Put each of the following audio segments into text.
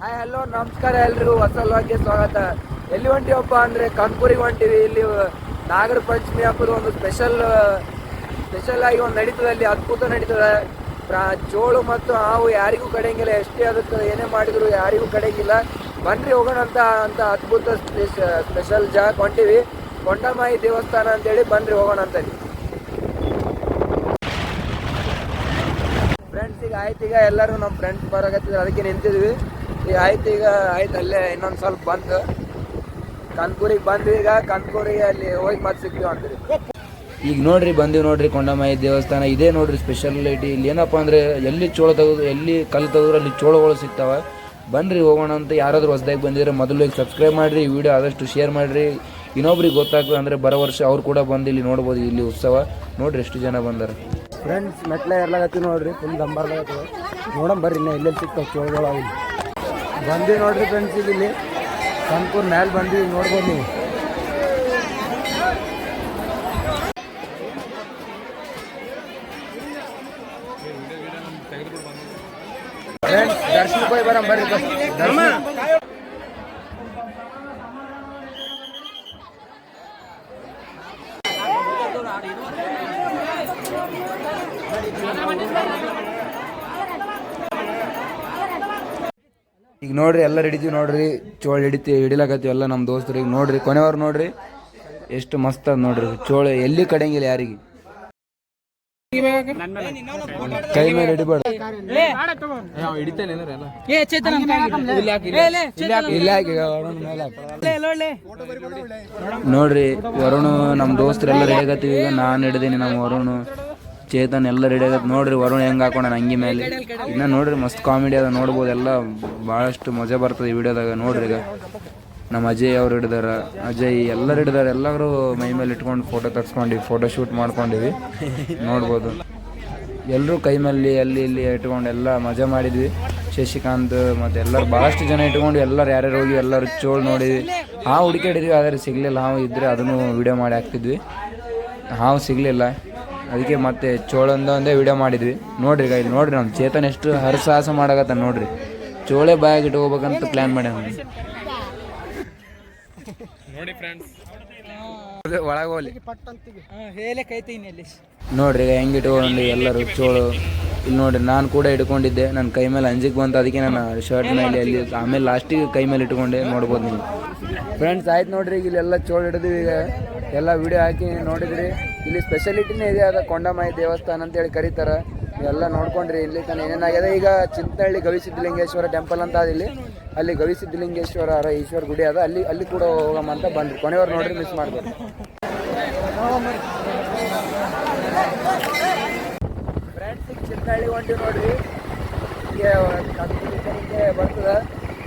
Hi hello ನಮಸ್ಕಾರ ಎಲ್ರಿಗೂ. ಹೊಸಲ್ವಾಗೆ ಸ್ವಾಗತ. ಎಲ್ಲಿ ಹೊಂಟಿವಪ್ಪ ಅಂದ್ರೆ ಕಾನ್ಪುರಿಗೆ ಹೊಂಟಿವಿ. ಇಲ್ಲಿ ನಾಗರ ಪಂಚಮಿ ಹಬ್ಬದ ಒಂದು ಸ್ಪೆಷಲ್ ಸ್ಪೆಷಲ್ ಆಗಿ ಒಂದು ನಡೀತದೆ. ಅಲ್ಲಿ ಅದ್ಭುತ ನಡೀತದೆ. ಚೋಳು ಮತ್ತು ಹಾವು ಯಾರಿಗೂ ಕಡೆಯಂಗಿಲ್ಲ ಎಷ್ಟೇ ಅದಕ್ಕೆ ಏನೇ ಮಾಡಿದ್ರು ಯಾರಿಗೂ ಕಡೆಯಂಗಿಲ್ಲ ಬನ್ರಿ ಹೋಗೋಣ ಅಂತ ಅಂತ ಅದ್ಭುತ ಸ್ಪೆಷಲ್ ಜಾಗ ಹೊಂಟಿವಿ. ಕೊಂಡಮಾಯಿ ದೇವಸ್ಥಾನ ಅಂತೇಳಿ ಬನ್ರಿ ಹೋಗೋಣ ಅಂತ ಫ್ರೆಂಡ್ಸ್ ಈಗ ಆಯ್ತು. ಈಗ ಎಲ್ಲರೂ ನಮ್ಮ ಫ್ರೆಂಡ್ಸ್ ಬರೋಕತ್ತಿದ್ರು ಅದಕ್ಕೆ ನಿಂತಿದ್ವಿ. ಈಗ ಆಯ್ತು ಈಗ ಆಯ್ತು ಅಲ್ಲೇ ಇನ್ನೊಂದು ಸ್ವಲ್ಪ ಬಂದು. ಕನ್ಕೂರಿಗೆ ಬಂದ್ವಿ ಈಗ ಕನ್ಕೂರಿಗೆ ಅಲ್ಲಿ ಹೋಗಿ ಮತ್ತೆ ಸಿಗ್ತೀವಿ ಅಂತೀವಿ ಈಗ ನೋಡ್ರಿ ಬಂದಿವಿ ನೋಡ್ರಿ ಕೊಂಡಮಾಯಿ ದೇವಸ್ಥಾನ. ಇದೇ ನೋಡ್ರಿ ಸ್ಪೆಷಾಲಿಟಿ ಇಲ್ಲಿ ಏನಪ್ಪ ಅಂದ್ರೆ ಎಲ್ಲಿ ಚೋಳ ತೆಗೆದು ಎಲ್ಲಿ ಕಲ್ಲು ತೆಗೆದ್ರೆ ಅಲ್ಲಿ ಚೋಳಗಳು ಸಿಗ್ತಾವ. ಬನ್ರಿ ಹೋಗೋಣ ಅಂತ ಯಾರಾದ್ರೂ ಹೊಸದಾಗಿ ಬಂದಿದ್ರೆ ಮೊದಲು ಈಗ ಸಬ್ಸ್ಕ್ರೈಬ್ ಮಾಡ್ರಿ ಈ ವಿಡಿಯೋ ಆದಷ್ಟು ಶೇರ್ ಮಾಡ್ರಿ. ಇನ್ನೊಬ್ರಿಗೆ ಗೊತ್ತಾಗ್ತದೆ ಅಂದ್ರೆ ಬರೋ ವರ್ಷ ಅವ್ರು ಕೂಡ ಬಂದು ಇಲ್ಲಿ ನೋಡ್ಬೋದು ಇಲ್ಲಿ ಉತ್ಸವ. ನೋಡ್ರಿ ಎಷ್ಟು ಜನ ಬಂದಾರ. ಫ್ರೆಂಡ್ಸ್ ಮೆಟ್ಲ ಎಲ್ಲ ನೋಡ್ರಿ ಫುಲ್ ದಂಬರ್ಲಾಗತ್ತದ ನೋಡಮ್ ಬರ್ರಿ ಇನ್ನ ಎಲ್ಲೆಲ್ಲಿ ಸಿಗ್ತಾವ ಚೋಳಗಳು ಬಂದ್ವಿ ನೋಡ್ರಿ ಫ್ರೆಂಡ್ಸ್ ಇಲ್ಲಿ ಕನ್ಪೂರ್ ಮ್ಯಾಲೆ ಬಂದು, ನೋಡ್ಬೋದು ನೀವು. ಫ್ರೆಂಡ್ಸ್ ದರ್ಶನಕ್ಕೆ ಹೋಗಿ ಬರಂ ಬರ್ರಿ ದರ್ಶನ. ಈಗ ನೋಡ್ರಿ ಎಲ್ಲ ಹಿಡಿತೀವಿ ನೋಡ್ರಿ ಚೋಳ ಹಿಡಿತಿ ಹಿಡಿಲಾಕತ್ತೀವಿ ಎಲ್ಲ ನಮ್ಮ ದೋಸ್ತರು. ಈಗ ನೋಡ್ರಿ ಕೊನೆಯವ್ರು ನೋಡ್ರಿ ಎಷ್ಟು ಮಸ್ತ್ ಅದ ನೋಡ್ರಿ. ಚೋಳ ಎಲ್ಲಿ ಕಡೆಯಂಗಿಲ್ಲ ಯಾರಿಗೆ. ಕೈ ಮೇಲೆ ಹಿಡಿಬೇಡ. ನೋಡ್ರಿ ವರುಣು ನಮ್ಮ ದೋಸ್ತರೆಲ್ಲ ಹೇಗತ್ತೀವಿ ಆಗತ್ತೀವಿ ಈಗ ನಾನು ಹಿಡಿದೀನಿ ನಮ್ಮ ವರುಣ್. ಚೇತನ್ ಎಲ್ಲ ರೆಡಿ ಆಗತ್ತೆ ನೋಡ್ರಿ ವರುಣ್ ಹೆಂಗ್ ಹಾಕೊಂಡ ಅಂಗಿ ಮೇಲೆ. ಇನ್ನ ನೋಡ್ರಿ ಮಸ್ತ್ ಕಾಮಿಡಿ ಅದ, ನೋಡ್ಬೋದು. ಎಲ್ಲ ಭಾಳಷ್ಟು ಮಜಾ ಬರ್ತದೆ ಈ ವಿಡಿಯೋದಾಗ, ನೋಡ್ರಿ ಈಗ. ನಮ್ಮ ಅಜಯ್ ಅವ್ರು ಹಿಡಿದಾರ. ಅಜಯ್ ಎಲ್ಲರೂ ಹಿಡಿದಾರೆ ಎಲ್ಲರೂ ಮೈ ಮೇಲೆ ಇಟ್ಕೊಂಡು ಫೋಟೋ ತಗ್ಸ್ಕೊಂಡಿವಿ ಫೋಟೋ ಶೂಟ್ ಮಾಡ್ಕೊಂಡಿವಿ. ನೋಡ್ಬೋದು. ಎಲ್ಲರೂ ಕೈ ಮೇಲೆ ಅಲ್ಲಿ ಇಲ್ಲಿ ಇಟ್ಕೊಂಡು ಎಲ್ಲ ಮಜಾ ಮಾಡಿದ್ವಿ. ಶಶಿಕಾಂತ್ ಮತ್ತೆ ಎಲ್ಲರೂ ಭಾಳಷ್ಟು ಜನ ಇಟ್ಕೊಂಡು ಎಲ್ಲರೂ ಯಾರ್ಯಾರು ಹೋಗಿ ಎಲ್ಲರೂ ಚೋಳು ನೋಡಿದ್ವಿ ಹಾವು ಹುಡುಕಾಡಿದ್ವಿ ಆದರೆ ಸಿಗಲಿಲ್ಲ. ಹಾವು ಇದ್ದರೆ ಅದನ್ನು ವಿಡಿಯೋ ಮಾಡಿ ಹಾಕ್ತಿದ್ವಿ. ಹಾವು ಸಿಗಲಿಲ್ಲ. ಅದಕ್ಕೆ ಮತ್ತೆ ಚೋಳಂದ ಒಂದೇ ವಿಡಿಯೋ ಮಾಡಿದ್ವಿ. ನೋಡ್ರಿ ಗಾಯ್ ಇಲ್ಲಿ ನೋಡ್ರಿ ನಮ್ಮ ಚೇತನ್ ಎಷ್ಟು ಹರಸಾಹಸ ಮಾಡಕತ್ತ ನೋಡ್ರಿ. ಚೋಳೆ ಬಾಯಾಗಿ ಇಟ್ಕೋಬೇಕಂತ ಪ್ಲ್ಯಾನ್ ಮಾಡಿ ಒಳಗೆ ಹೋಗ್ಲಿ. ಹೇಲೆ ಕೈತೀನಿ ಅಲ್ಲಿ. ನೋಡ್ರಿ ಈಗ ಹೆಂಗೆ ಇಟ್ಕೊಂಡು ಎಲ್ಲರೂ ಚೋಳು. ಇಲ್ಲಿ ನೋಡ್ರಿ ನಾನು ಕೂಡ ಇಟ್ಕೊಂಡಿದ್ದೆ. ನನ್ನ ಕೈ ಮೇಲೆ ಅಂಜಿಕ್ ಬಂತು ಅದಕ್ಕೆ ನಾನು ಶರ್ಟ್ ಮೇಲೆ ಅಲ್ಲಿ ಆಮೇಲೆ ಲಾಸ್ಟಿಗೆ ಕೈ ಮೇಲೆ ಇಟ್ಕೊಂಡೆ ನೋಡ್ಬೋದು ನೀವು. ಫ್ರೆಂಡ್ಸ್ ಆಯ್ತು ನೋಡ್ರಿ ಈಗ ಇಲ್ಲೆಲ್ಲ ಚೋಳು ಹಿಡಿದ್ವಿ ಈಗ. ಎಲ್ಲ ವಿಡಿಯೋ ಹಾಕಿ ನೋಡಿದ್ರಿ. ಇಲ್ಲಿ ಸ್ಪೆಷಾಲಿಟಿನೇ ಇದೆ ಅದ ಕೊಂಡಮಾಯಿ ದೇವಸ್ಥಾನ ಅಂತೇಳಿ ಕರೀತಾರೆ. ಎಲ್ಲ ನೋಡ್ಕೊಂಡ್ರಿ, ಇಲ್ಲಿ ತನಕ ಏನೇನಾಗಿದೆ. ಈಗ ಚಿಂತಹಳ್ಳಿ ಗವಿಸಿದ್ಧಲಿಂಗೇಶ್ವರ ಟೆಂಪಲ್ ಅಂತ ಅದ ಇಲ್ಲಿ. ಅಲ್ಲಿ ಗವಿಸಿದ್ಧಲಿಂಗೇಶ್ವರ ಅರ ಈಶ್ವರ ಗುಡಿ ಅದ. ಅಲ್ಲಿ ಅಲ್ಲಿ ಕೂಡ ಹೋಗಮ್ಮ ಅಂತ ಬಂದ್ರಿ. ಕೊನೆಯವ್ರು ನೋಡ್ರಿ ಮಿಸ್ ಮಾಡ್ಬೇಡಿ ಫ್ರೆಂಡ್ಸ್ ಹೊಂಟಿವಿ ನೋಡ್ರಿ. ಕನ್ಪುರಕ್ಕೆ ಬರ್ತದ.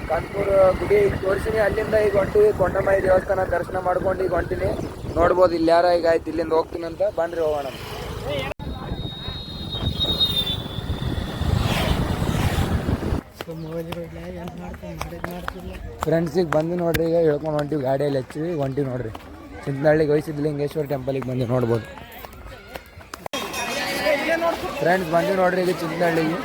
ಕಾನ್ಪುರ ಗುಡಿ ತೋರಿಸಿನಿ, ಅಲ್ಲಿಂದ ಈಗ ಹೊಂಟಿವಿ. ಕೊಂಡಮಾಯಿ ದೇವಸ್ಥಾನ ದರ್ಶನ ಮಾಡ್ಕೊಂಡು ಈಗ ಹೊಂಟಿನಿ. ನೋಡ್ಬೋದು ಇಲ್ಲಿ ಯಾರ ಈಗ ಆಯ್ತು, ಇಲ್ಲಿಂದ ಹೋಗ್ತೀನಿ ಅಂತ. ಬನ್ರಿ ಹೋಗೋಣ. ಫ್ರೆಂಡ್ಸಿಗೆ ಬಂದು ನೋಡ್ರಿ, ಈಗ ಹೇಳ್ಕೊಂಡು ಹೊಂಟಿವಿ, ಗಾಡಿಯಲ್ಲಿ ಹಚ್ಚಿವಿ ಹೊಂಟಿವಿ ನೋಡ್ರಿ. ಚಿಂತನಹಳ್ಳಿಗೆ ವಯಸ್ಸಿದ್ಲಿಂಗೇಶ್ವರ ಟೆಂಪಲಿಗೆ ಬಂದು ನೋಡ್ಬೋದು. ಫ್ರೆಂಡ್ಸ್ ಬಂದು ನೋಡ್ರಿ, ಈಗ ಚಿಂತನಹಳ್ಳಿಗೆ.